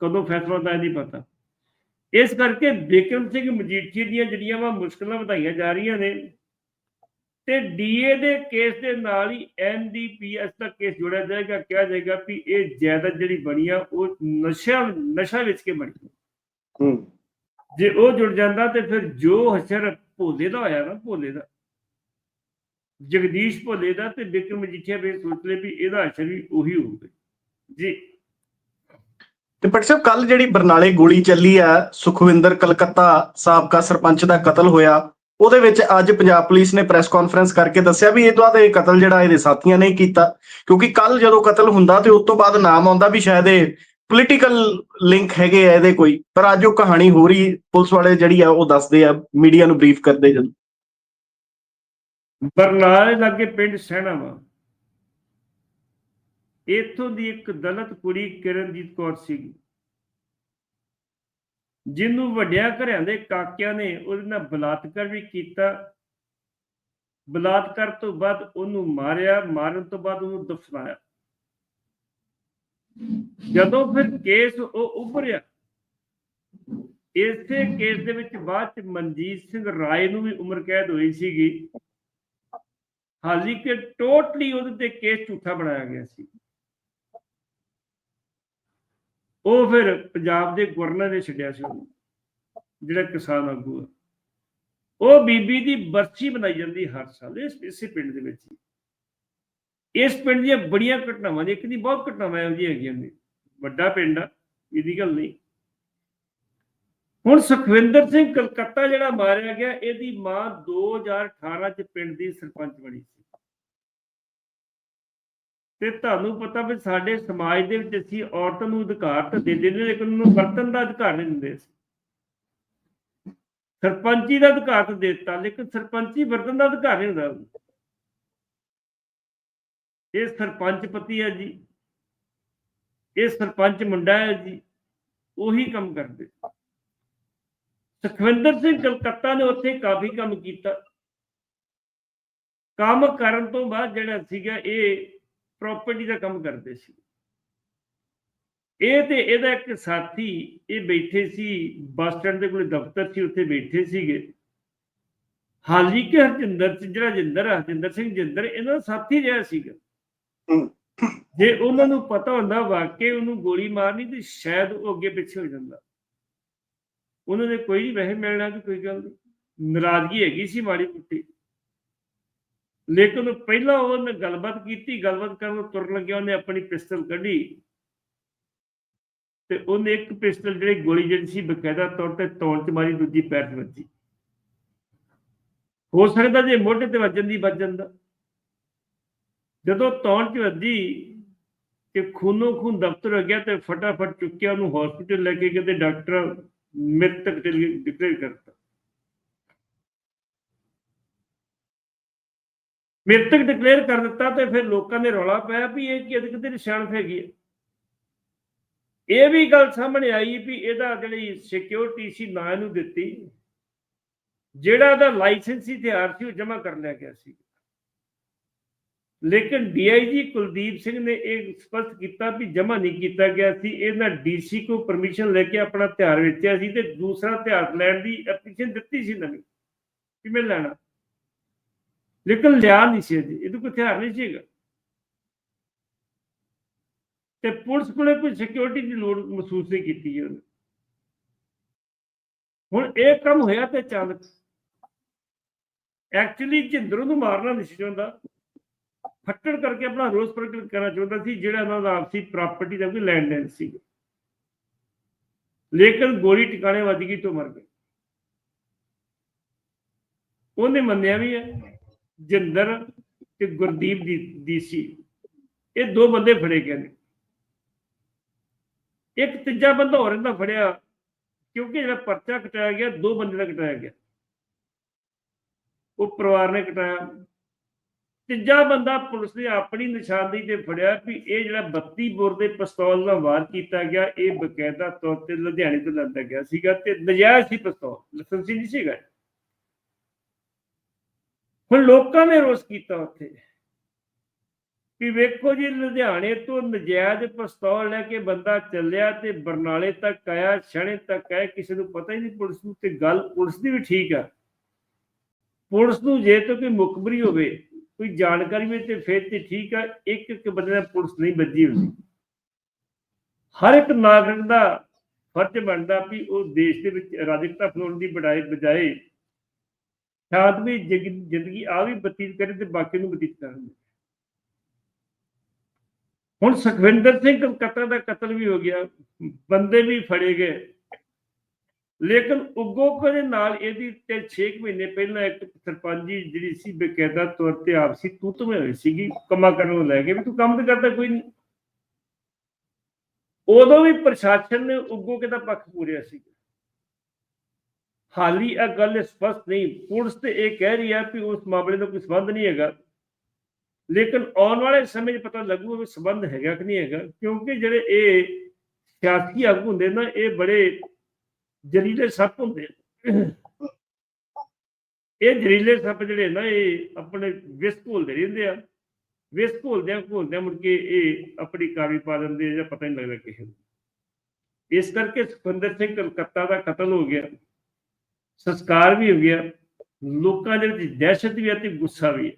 ਕਦੋਂ ਫੈਸਲਾ ਹੁੰਦਾ ਇਹ ਨਹੀਂ ਪਤਾ। ਇਸ ਕਰਕੇ ਬਿਕਰਮ ਸਿੰਘ ਮਜੀਠੀ ਦੀਆਂ ਜਿਹੜੀਆਂ ਵਾ ਮੁਸ਼ਕਲਾਂ ਵਧਾਈਆਂ ਜਾ ਰਹੀਆਂ ਨੇ ਤੇ ਡੀਏ ਦੇ ਕੇਸ ਦੇ ਨਾਲ ਹੀ ਐਨਡੀਪੀਐਸ ਦਾ ਕੇਸ ਜੋੜਿਆ ਜਾਏਗਾ ਕਿਹਾ ਜਾਏਗਾ ਵੀ ਇਹ ਜਾਇਦਾਦ ਜਿਹੜੀ ਬਣੀ ਆ ਉਹ ਨਸ਼ਾ ਨਸ਼ਾ ਵੇਚ ਕੇ ਬਣੀ? ਹੂੰ। ਜੇ ਉਹ ਜੁੜ ਜਾਂਦਾ ਤੇ ਫਿਰ ਜੋ ਹਸ਼ਰ ਭੋਲੇ ਦਾ ਹੋਇਆ ਨਾ ਭੋਲੇ ਦਾ। ਜਗਦੀਸ਼ ਭੋਲੇ ਦਾ ਤੇ ਬਿਕਰਮ ਮਜੀਠੀਆ ਵੀ ਸੋਚ ਲੈ ਵੀ ਇਹਦਾ ਹਸ਼ਰ ਵੀ ਉਹੀ ਹੋਊਗਾ। ਜੀ। ਤੇ ਪਟ ਸਾਹਿਬ ਕੱਲ ਜਿਹੜੀ ਬਰਨਾਲੇ ਗੋਲੀ ਚੱਲੀ ਆ ਸੁਖਵਿੰਦਰ ਕਲਕੱਤਾ ਸਾਬਕਾ ਸਰਪੰਚ ਦਾ ਕਤਲ ਹੋਇਆ ਉਹਦੇ ਵਿੱਚ ਅੱਜ ਪੰਜਾਬ ਪੁਲਿਸ ਨੇ ਪ੍ਰੈਸ ਕਾਨਫਰੰਸ ਕਰਕੇ ਦੱਸਿਆ ਵੀ ਇਹ ਤੋਂ ਕਤਲ ਜਿਹੜਾ ਇਹਦੇ ਸਾਥੀਆਂ ਨੇ ਕੀਤਾ। ਕਿਉਂਕਿ ਕੱਲ ਜਦੋਂ ਕਤਲ ਹੁੰਦਾ ਤੇ ਉਸ ਤੋਂ ਬਾਅਦ ਨਾਮ ਆਉਂਦਾ ਵੀ ਸ਼ਾਇਦ ਇਹ ਪੋਲੀਟੀਕਲ ਲਿੰਕ ਹੈਗੇ ਆ ਇਹਦੇ ਕੋਈ। ਪਰ ਅੱਜ ਉਹ ਕਹਾਣੀ ਹੋ ਰਹੀ, ਪੁਲਿਸ ਵਾਲੇ ਜਿਹੜੀ ਆ ਉਹ ਦੱਸਦੇ ਆ ਮੀਡੀਆ ਨੂੰ ਬਰੀਫ ਕਰਦੇ ਜਦੋਂ ਬਰਨਾਲੇ ਲਾਗੇ ਪਿੰਡ ਸਹਿਣਾ ਵਾ। ਇੱਥੋਂ ਦੀ ਇੱਕ ਦਲਤ ਕੁੜੀ ਕਿਰਨਜੀਤ ਕੌਰ ਸੀਗੀ। ਜਿਹਨੂੰ ਵੱਡਿਆਂ ਘਰਿਆਂ ਦੇ ਕਾਕਿਆਂ ਨੇ ਉਹਦੇ ਨਾਲ ਬਲਾਤਕਾਰ ਵੀ ਕੀਤਾ। ਬਲਾਤਕਾਰ ਤੋਂ ਬਾਅਦ ਉਹਨੂੰ ਮਾਰਿਆ, ਮਾਰਨ ਤੋਂ ਬਾਅਦ ਉਹਨੂੰ ਦਫਨਾਇਆ। ਜਦੋਂ ਫਿਰ ਕੇਸ ਉਹ ਉੱਭਰਿਆ, ਇਸੇ ਕੇਸ ਦੇ ਵਿੱਚ ਬਾਅਦ ਚ ਮਨਜੀਤ ਸਿੰਘ ਰਾਏ ਨੂੰ ਵੀ ਉਮਰ ਕੈਦ ਹੋਈ ਸੀਗੀ। ਹਾਲੀ ਕਿ ਟੋਟਲੀ ਉਹਦੇ ਤੇ ਕੇਸ ਝੂਠਾ ਬਣਾਇਆ ਗਿਆ ਸੀ। ਉਹ ਫਿਰ ਪੰਜਾਬ ਦੇ ਗਵਰਨਰ ਨੇ ਛੱਡਿਆ ਸੀ ਉਹਨੂੰ, ਜਿਹੜਾ ਕਿਸਾਨ ਆਗੂ ਆ। ਉਹ ਬੀਬੀ ਦੀ ਬਰਸੀ ਬਣਾਈ ਜਾਂਦੀ ਹਰ ਸਾਲ, ਇਸ, ਇਸੇ ਪਿੰਡ ਦੇ ਵਿੱਚ ਇਸ ਪਿੰਡ ਦੀਆਂ ਬੜੀਆਂ ਘਟਨਾਵਾਂ ਨੇ, ਇੱਕ ਦੀ ਬਹੁਤ ਘਟਨਾਵਾਂ ਇਹੋ ਜਿਹੀਆਂ ਹੈਗੀਆਂ ਨੇ। ਵੱਡਾ ਪਿੰਡ ਆ, ਇਹਦੀ ਗੱਲ ਨਹੀਂ। ਹੁਣ ਸੁਖਵਿੰਦਰ ਸਿੰਘ ਕਲਕੱਤਾ ਜਿਹੜਾ ਮਾਰਿਆ ਗਿਆ, ਇਹਦੀ ਮਾਂ 2018 ਚ ਪਿੰਡ ਦੀ ਸਰਪੰਚ ਬਣੀ ਸੀ। ਤੇ ਤੁਹਾਨੂੰ ਪਤਾ ਵੀ ਸਾਡੇ ਸਮਾਜ ਦੇ ਵਿੱਚ ਅਸੀਂ ਔਰਤ ਨੂੰ ਅਧਿਕਾਰ ਤਾਂ ਦੇ ਦਿੰਦੇ ਲੇਕਿਨ ਉਹਨੂੰ ਵਰਤਨ ਦਾ ਅਧਿਕਾਰ ਨਹੀਂ ਦਿੰਦੇ ਸਰਪੰਚੀ ਦਾ ਅਧਿਕਾਰ ਤਾਂ ਦਿੱਤਾ, ਲੇਕਿਨ ਸਰਪੰਚੀ ਵਰਤਨ ਦਾ ਅਧਿਕਾਰ ਨਹੀਂ ਹੁੰਦਾ। ਇਹ ਸਰਪੰਚ ਪਤੀ ਹੈ ਜੀ। ਇਹ ਸਰਪੰਚ ਮੁੰਡਾ ਹੈ ਜੀ। ਉਹੀ ਕੰਮ ਕਰਦੇ। ਸੁਖਵਿੰਦਰ ਸਿੰਘ ਕਲਕੱਤਾ ਨੇ ਉੱਥੇ ਕਾਫੀ ਕੰਮ ਕੀਤਾ। ਕੰਮ ਕਰਨ ਤੋਂ ਬਾਅਦ ਜਿਹੜਾ ਸੀਗਾ ਇਹ ਪ੍ਰਾਪਰਟੀ ਦਾ ਕੰਮ ਕਰਦੇ ਸੀ। ਇਹ ਤੇ ਇਹਦਾ ਇੱਕ ਸਾਥੀ ਇਹ ਬੈਠੇ ਸੀ ਬੱਸ ਸਟੈਂਡ ਦੇ ਕੋਲੇ ਦਫ਼ਤਰ ਸੀ ਉੱਥੇ ਬੈਠੇ ਸੀਗੇ। ਹਾਲੀ ਕਿ ਹਰਜਿੰਦਰ ਜਿਹੜਾ ਜਿੰਦਰ ਹਰਜਿੰਦਰ ਸਿੰਘ ਜਿੰਦਰ ਇਹਨਾਂ ਦਾ ਸਾਥੀ ਰਿਹਾ ਸੀਗਾ। ਜੇ ਉਹਨਾਂ ਨੂੰ ਪਤਾ ਹੁੰਦਾ ਵਾਕਈ ਉਹਨੂੰ ਗੋਲੀ ਮਾਰਨੀ ਤੇ ਸ਼ਾਇਦ ਉਹ ਅੱਗੇ ਪਿੱਛੇ ਹੋ ਜਾਂਦਾ। ਉਹਨਾਂ ਨੇ ਕੋਈ ਨਹੀਂ ਵਹਿ ਮਿਲਣਾ ਕਿ ਕੋਈ ਗੱਲ ਨਹੀਂ। ਨਾਰਾਜ਼ਗੀ ਹੈਗੀ ਸੀ ਮਾੜੀ ਮੁੱਟੀ। ਲੇਕਿਨ ਪਹਿਲਾਂ ਉਹਨੇ ਗੱਲਬਾਤ ਕੀਤੀ, ਗੱਲਬਾਤ ਕਰਨ ਨੂੰ ਤੁਰਨ ਲੱਗਿਆ, ਉਹਨੇ ਆਪਣੀ ਪਿਸਤਲ ਕੱਢੀ। ਤੇ ਉਹਨੇ ਇੱਕ ਪਿਸਤਲ ਜਿਹੜੀ ਗੋਲੀ ਜਿਹੜੀ ਸੀ, ਬਕਾਇਦਾ ਤੌਰ ਤੇ ਤੌਣ ਚ ਮਾਰੀ, ਦੂਜੀ ਪੈਰ 'ਚ ਵੱਜੀ। ਹੋ ਸਕਦਾ ਜੇ ਮੋਢੇ ਤੇ ਵੱਜਣ ਦੀ, ਵੱਜ ਜਾਂਦਾ। ਜਦੋਂ ਤੌਣ 'ਚ ਵੱਜੀ ਕਿ ਖੂਨੋ ਖੂਨ ਦਫ਼ਤਰ ਹੋ ਗਿਆ ਤੇ ਫਟਾਫਟ ਚੁੱਕਿਆ ਉਹਨੂੰ ਹਸਪੀਟਲ ਲੈ ਕੇ ਗਏ ਤੇ ਡਾਕਟਰ ਮ੍ਰਿਤਕ ਡਿਕਲੇਅਰ ਕਰਤਾ। ਮ੍ਰਿਤਕ ਡਿਕਲੇਅਰ ਕਰ ਦਿੱਤਾ ਤੇ ਫਿਰ ਲੋਕਾਂ ਨੇ ਰੌਲਾ ਪਾਇਆ ਵੀ ਇਹ ਕਿਹਦੇ ਕਿਤੇ ਨਿਸ਼ਾਨ ਫੇਗੀ ਹੈ? ਇਹ ਵੀ ਗੱਲ ਸਾਹਮਣੇ ਆਈ ਵੀ ਇਹਦਾ ਜਿਹੜੀ ਸਿਕਿਉਰਿਟੀ ਸੀ, ਨਾ ਇਹਨੂੰ ਦਿੱਤੀ। ਜਿਹੜਾ ਇਹਦਾ ਲਾਇਸੈਂਸੀ ਹਥਿਆਰ ਸੀ, ਉਹ ਜਮ੍ਹਾਂ ਕਰ ਲਿਆ ਗਿਆ ਸੀ। ਲੇਕਿਨ ਡੀਆਈਜੀ ਕੁਲਦੀਪ ਸਿੰਘ ਨੇ ਇਹ ਸਪਸ਼ਟ ਕੀਤਾ ਵੀ ਜਮ੍ਹਾਂ ਨਹੀਂ ਕੀਤਾ ਗਿਆ ਸੀ। ਇਹਨਾਂ ਡੀਸੀ ਕੋ ਪਰਮਿਸ਼ਨ ਲੈ ਕੇ ਆਪਣਾ ਹਥਿਆਰ ਵੇਚਿਆ ਸੀ ਤੇ ਦੂਸਰਾ ਹਥਿਆਰ ਲੈਣ ਦੀ ਐਪਲੀਕੇਸ਼ਨ ਦਿੱਤੀ ਸੀ ਨਵੀਂ ਕਿਵੇਂ ਲੈਣਾ। ਲੇਕਿਨ ਲਿਆ ਨਹੀਂ ਸੀ ਜੀ ਇਹਦੇ ਕੋਲ ਹਥਿਆਰ ਨਹੀਂ ਸੀਗਾ ਤੇ ਪੁਲਿਸ ਕੋਲੇ ਕੋਈ ਸਿਕਿਉਰਿਟੀ ਦੀ ਲੋੜ ਮਹਿਸੂਸ ਨਹੀਂ ਕੀਤੀ ਉਹਨੇ। ਹੁਣ ਇਹ ਕੰਮ ਹੋਇਆ ਤੇ ਅਚਾਨਕ। ਐਕਚੁਅਲੀ ਜਿੰਦਰੂ ਨੂੰ ਮਾਰਨਾ ਨਹੀਂ ਸੀ ਚਾਹੁੰਦਾ। ਫੱਟੜ ਕਰਕੇ ਆਪਣਾ ਰੋਸ ਪ੍ਰਗਟ ਕਰਨਾ ਚਾਹੁੰਦਾ ਸੀ, ਜਿਹੜਾ ਉਹਨਾਂ ਦਾ ਆਪਸੀ ਪ੍ਰਾਪਰਟੀ ਦਾ ਕੋਈ ਲੈਣ ਦੇਣ ਸੀ। ਲੇਕਿਨ ਗੋਲੀ ਟਿਕਾਣੇ ਵੱਜ ਗਈ ਤੋਂ ਮਰ ਗਏ। ਉਹਨੇ ਮੰਨਿਆ ਵੀ ਹੈ। ਜਿੰਦਰ ਤੇ ਗੁਰਦੀਪ ਦੀ ਡੀਸੀ ਇਹ ਦੋ ਬੰਦੇ ਫੜੇ ਗਏ ਨੇ। ਇੱਕ ਤੀਜਾ ਬੰਦਾ ਹੋਰ ਇਹਦਾ ਫੜਿਆ, ਕਿਉਂਕਿ ਜਿਹੜਾ ਪਰਚਾ ਕਟਾਇਆ ਗਿਆ, ਦੋ ਬੰਦੇ ਦਾ ਕਟਾਇਆ ਗਿਆ। ਉਹ ਪਰਿਵਾਰ ਨੇ ਕਟਾਇਆ। ਤੀਜਾ ਬੰਦਾ ਪੁਲਿਸ ਨੇ ਆਪਣੀ ਨਿਸ਼ਾਨਦੇਹੀ ਤੇ ਫੜਿਆ ਵੀ ਇਹ ਜਿਹੜਾ 32 ਬੋਰ ਦੇ ਪਿਸਤੌਲ ਨਾਲ ਵਾਰ ਕੀਤਾ ਗਿਆ, ਇਹ ਬਕਾਇਦਾ ਤੌਰ ਤੇ ਲੁਧਿਆਣੇ ਤੋਂ ਲਿਆਂਦਾ ਗਿਆ ਸੀਗਾ ਤੇ ਨਜਾਇਜ਼ ਸੀ ਪਿਸਤੌਲ, ਲਾਇਸੈਂਸੀ ਨਹੀਂ ਸੀਗਾ। ਹੁਣ ਲੋਕਾਂ ਨੇ ਰੋਸ ਕੀਤਾ ਉੱਥੇ। ਵੀ ਵੇਖੋ ਜੀ, ਲੁਧਿਆਣੇ ਤੋਂ ਨਜਾਇਜ਼ ਪਿਸਤੌਲ ਲੈ ਕੇ ਬੰਦਾ ਚੱਲਿਆ ਤੇ ਬਰਨਾਲੇ ਤੱਕ ਆਇਆ ਛਣੇ ਤੱਕ ਆਇਆ, ਕਿਸੇ ਨੂੰ ਪਤਾ ਹੀ ਨਹੀਂ ਪੁਲਿਸ ਨੂੰ ਤੇ ਗੱਲ ਪੁਲਿਸ ਦੀ ਵੀ ਠੀਕ ਆ। ਪੁਲਿਸ ਨੂੰ ਜੇ ਤਾਂ ਕੋਈ ਮੁਖਬਰੀ ਹੋਵੇ, ਕੋਈ ਜਾਣਕਾਰੀ ਵੀ ਤੇ ਫਿਰ ਤੇ ਠੀਕ ਆ, ਇੱਕ ਇੱਕ ਬੰਦੇ ਦਾ ਪੁਲਿਸ ਨਹੀਂ ਵੱਜੀ ਹੁੰਦੀ ਹਰ ਇੱਕ ਨਾਗਰਿਕ ਦਾ ਫਰਜ਼ ਬਣਦਾ ਵੀ ਉਹ ਦੇਸ਼ ਦੇ ਵਿੱਚ ਅਰਾਜਕਤਾ ਫੈਲਾਉਣ ਦੀ ਬੜਾਈ ਬਜਾਏ ਸ਼ਾਂਤਮਈ ਜ਼ਿੰਦਗੀ ਜ਼ਿੰਦਗੀ ਆ ਵੀ ਬਤੀਤ ਕਰੇ ਤੇ ਬਾਕੀ ਨੂੰ ਬਤੀਤ ਕਰਨ ਹੁਣ ਸੁਖਵਿੰਦਰ ਸਿੰਘ ਕਲਕੱਤਾ ਦਾ ਕਤਲ ਵੀ ਹੋ ਗਿਆ, ਬੰਦੇ ਵੀ ਫੜੇ ਗਏ। ਲੇਕਿਨ ਉਗੋਕੋ ਦੇ ਨਾਲ ਇਹਦੀ ਤੇ 6 ਮਹੀਨੇ ਪਹਿਲਾਂ ਇੱਕ ਸਰਪੰਚੀ ਜਿਹੜੀ ਸੀ ਬਕਾਇਦਾ ਤੌਰ ਤੇ ਆਪਸੀ ਤੂੰ ਤੁਮੇ ਹੋਈ ਸੀਗੀ, ਕੰਮਾਂ ਕਰਨ ਨੂੰ ਲੈ ਕੇ ਵੀ ਤੂੰ ਕੰਮ ਤੇ ਕਰਦਾ ਕੋਈ ਨਹੀਂ। ਉਦੋਂ ਵੀ ਪ੍ਰਸ਼ਾਸਨ ਨੇ ਉਗੋਕੇ ਦਾ ਪੱਖ ਪੂਰਿਆ ਸੀ ਹਾਲੀ ਇਹ ਗੱਲ ਸਪਸ਼ਟ ਨਹੀਂ। ਪੁਲਿਸ ਤੇ ਇਹ ਕਹਿ ਰਹੀ ਹੈ ਕਿ ਉਸ ਮਾਮਲੇ ਦਾ ਕੋਈ ਸੰਬੰਧ ਨਹੀਂ ਹੈਗਾ। ਲੇਕਿਨ ਆਉਣ ਵਾਲੇ ਸਮੇਂ 'ਚ ਪਤਾ ਲੱਗੂਗਾ ਕਿ ਸੰਬੰਧ ਹੈਗਾ ਕਿ ਨਹੀਂ ਹੈਗਾ, ਕਿਉਂਕਿ ਜਿਹੜੇ ਇਹ ਸਿਆਸੀ ਆਗੂ ਹੁੰਦੇ ਨਾ, ਇਹ ਬੜੇ ਜ਼ਰੀਲੇ ਸੱਪ ਹੁੰਦੇ ਇਹ ਜ਼ਰੀਲੇ ਸੱਪ ਜਿਹੜੇ ਨਾ, ਇਹ ਆਪਣੇ ਵਿਸ ਘੋਲਦੇ ਰਹਿੰਦੇ ਆ। ਵਿਸ ਘੋਲਦਿਆਂ ਘੋਲਦਿਆਂ ਮੁੜ ਕੇ ਇਹ ਆਪਣੀ ਕਾਰਵਾਈ ਪਾ ਦਿੰਦੇ ਆ ਜਾਂ ਪਤਾ ਨਹੀਂ ਲੱਗਦਾ ਕਿਸੇ ਨੂੰ। ਇਸ ਕਰਕੇ ਸੁਖਵਿੰਦਰ ਸਿੰਘ ਕਲਕੱਤਾ ਦਾ ਕਤਲ ਹੋ ਗਿਆ। ਸੰਸਕਾਰ ਵੀ ਹੋ ਗਿਆ ਲੋਕਾਂ ਦੇ ਵਿੱਚ ਦਹਿਸ਼ਤ ਵੀ ਹੈ ਤੇ ਗੁੱਸਾ ਵੀ ਹੈ।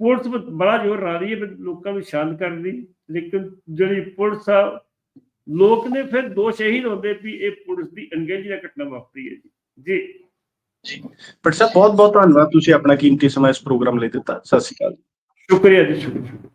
ਪੁਲਿਸ ਬੜਾ ਜ਼ੋਰ ਲਾ ਰਹੀ ਹੈ ਲੋਕਾਂ ਨੂੰ ਸ਼ਾਂਤ ਕਰਨ ਦੀ ਲੇਕਿਨ ਜਿਹੜੀ ਪੁਲਿਸ ਆ ਲੋਕ ਨੇ ਫਿਰ ਦੋਸ਼ ਇਹੀ ਲਾਉਂਦੇ ਵੀ ਇਹ ਪੁਲਿਸ ਦੀ ਅਣਗਹਿਲੀ ਨਾਲ ਘਟਨਾ ਵਾਪਰੀ ਹੈ ਜੀ। ਜੀ। ਬਟ ਸਰ ਬਹੁਤ ਬਹੁਤ ਧੰਨਵਾਦ ਤੁਸੀਂ ਆਪਣਾ ਕੀਮਤੀ ਸਮਾਂ ਇਸ ਪ੍ਰੋਗਰਾਮ ਲਈ ਦਿੱਤਾ। ਸਤਿ ਸ਼੍ਰੀ ਅਕਾਲ। ਸ਼ੁਕਰੀਆ ਜੀ ਸ਼ੁਕਰੀਆ।